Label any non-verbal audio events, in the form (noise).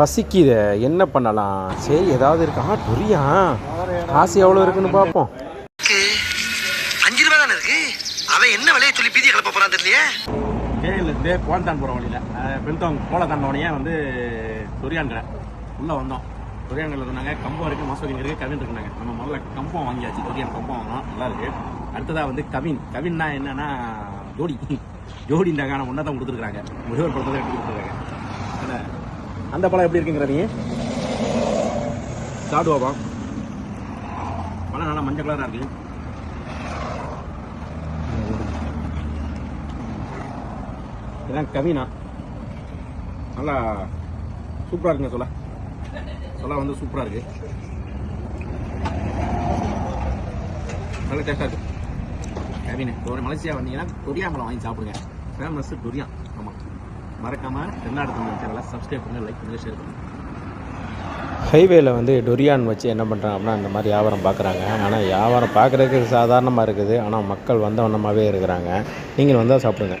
பசிக்குது. என்ன பண்ணலாம்? சரி ஏதாவது இருக்கா? ஆ டொரியா காசு எவ்வளோ இருக்குன்னு பார்ப்போம். அஞ்சு ரூபா தானே இருக்கு? அவன் என்ன விலையை சொல்லி பீதியை கிளப்ப போறான் தெரியலையே? கேரளிலேருந்து கோலத்தான் போகிற வழியில். பெருத்தவங்க கோலத்தான் உடனே வந்து துரியான் கடை உள்ளே வந்தோம். துரியான் கடையில் சொன்னாங்க கம்பம் இருக்குது மசோகின் இருக்குது கவின் இருக்குனாங்க நம்ம முதல்ல கம்பம் வாங்கியாச்சு துரியான் கம்பம் வாங்கினோம் நல்லா இருக்கு. அடுத்ததாக வந்து கவின். கவின்னா என்னன்னா ஜோடி. (laughs) ஆனால் ஒன்றா தான் கொடுத்துருக்காங்க முதியோர் படத்தை எடுத்து கொடுத்துருக்காங்க. அந்த பழம் எப்படி இருக்குங்கிறதையும் சாப்பிடுவோம் பழம் நல்லா மஞ்சள் கலராக இருக்கு. இதான் கவினா. நல்லா சூப்பராக இருக்குங்க சொல்ல சொல்ல வந்து சூப்பராக இருக்கு. நல்ல டேஸ்டாக இருக்கு. கவினு. ஒரு மலேசியா வந்தீங்கன்னா கொரியா பழம் வாங்கி சாப்பிடுங்க. Famous Korea. மறக்காமல் மறக்காம தென்னாடு தமிழ் சேனலை சப்ஸ்கிரைப் பண்ணுங்க லைக் பண்ணுங்க ஷேர் பண்ணுங்கள் ஹைவேல வந்து டொரியான் வச்சு என்ன பண்ணுறாங்க அப்படின்னா இந்த மாதிரி வியாபாரம் பார்க்குறாங்க ஆனால் வியாபாரம் பார்க்குறதுக்கு சாதாரணமாக இருக்குது. ஆனால் மக்கள் வந்தவண்ணமாகவே இருக்கிறாங்க. நீங்கள் வந்தால் சாப்பிடுங்க.